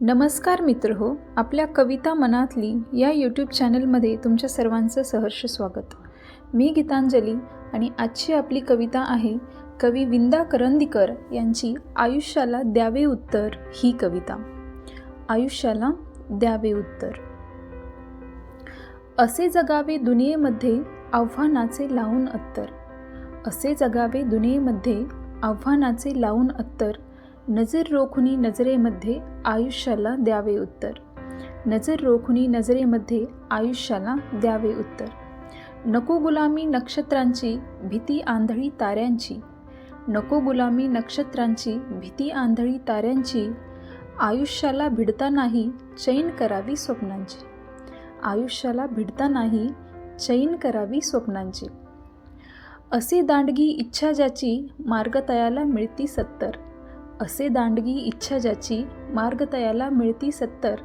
नमस्कार मित्र हो आपल्या कविता मनातली या यूट्यूब चॅनलमध्ये तुमच्या सर्वांचं सहर्ष स्वागत. मी गीतांजली आणि आजची आपली कविता आहे कवी विंदा करंदीकर यांची आयुष्याला द्यावे उत्तर ही कविता. आयुष्याला द्यावे उत्तर. असे जगावे दुनियेमध्ये आव्हानाचे लावून अत्तर. असे जगावे दुनियेमध्ये आव्हानाचे लावून अत्तर नजर रोखुनी नजरेमध्ये आयुष्याला द्यावे उत्तर. नजर रोखुनी नजरेमध्ये आयुष्याला द्यावे उत्तर. नको गुलामी नक्षत्रांची भीती आंधळी ताऱ्यांची. नको गुलामी नक्षत्रांची भीती आंधळी ताऱ्यांची. आयुष्याला भिडता नाही चैन करावी स्वप्नांची. आयुष्याला भिडता नाही चैन करावी स्वप्नांची. असे दांडगी इच्छा ज्याची मार्गतयाला मिळती सत्तर. असे दांडगी इच्छा ज्याची मार्गतयाला मिळती सत्तर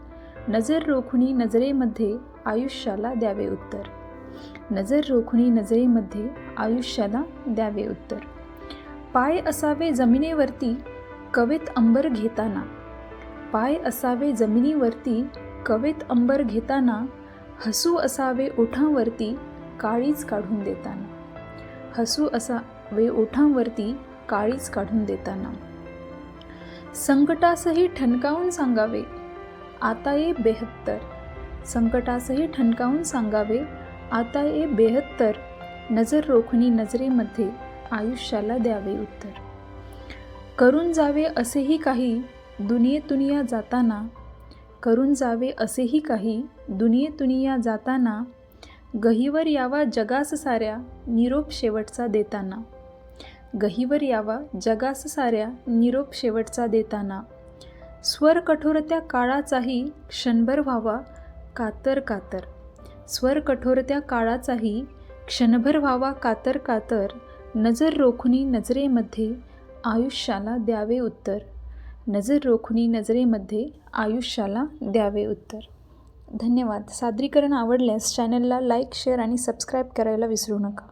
नजर रोखणी नजरेमध्ये आयुष्याला द्यावे उत्तर. नजर रोखणी नजरेमध्ये आयुष्याला द्यावे उत्तर. पाय असावे जमिनीवरती कवेत अंबर घेताना. पाय असावे जमिनीवरती कवेत अंबर घेताना. हसू असावे ओठांवरती काळीच काढून देताना. हसू असावे ओठांवरती काळीच काढून देताना. संकटासही ठणकावून सांगावे. आता ये बेहत्तर. संकटासही ठणकावून सांगावे. आता ये बेहत्तर. नजर रोखणी नजरेमध्ये आयुष्याला द्यावे उत्तर. करून जावे असेही काही दुनियेतुनिया जाताना करून जावे असेही काही दुनियेतुनिया जाताना गहीवर यावा जगास साऱ्या निरोप शेवटचा देताना. गहीवर यावा जगास साऱ्या निरोप शेवटचा देताना. स्वर कठोरत्या काळाचाही क्षणभर व्हावा कातर कातर. स्वर कठोरत्या काळाचाही क्षणभर व्हावा कातर कातर. नजर रोखुनी नजरेमध्ये आयुष्याला द्यावे उत्तर. नजर रोखुनी नजरेमध्ये आयुष्याला द्यावे उत्तर. धन्यवाद. सादरीकरण आवडल्यास चॅनलला लाईक शेअर आणि सबस्क्राईब करायला विसरू नका.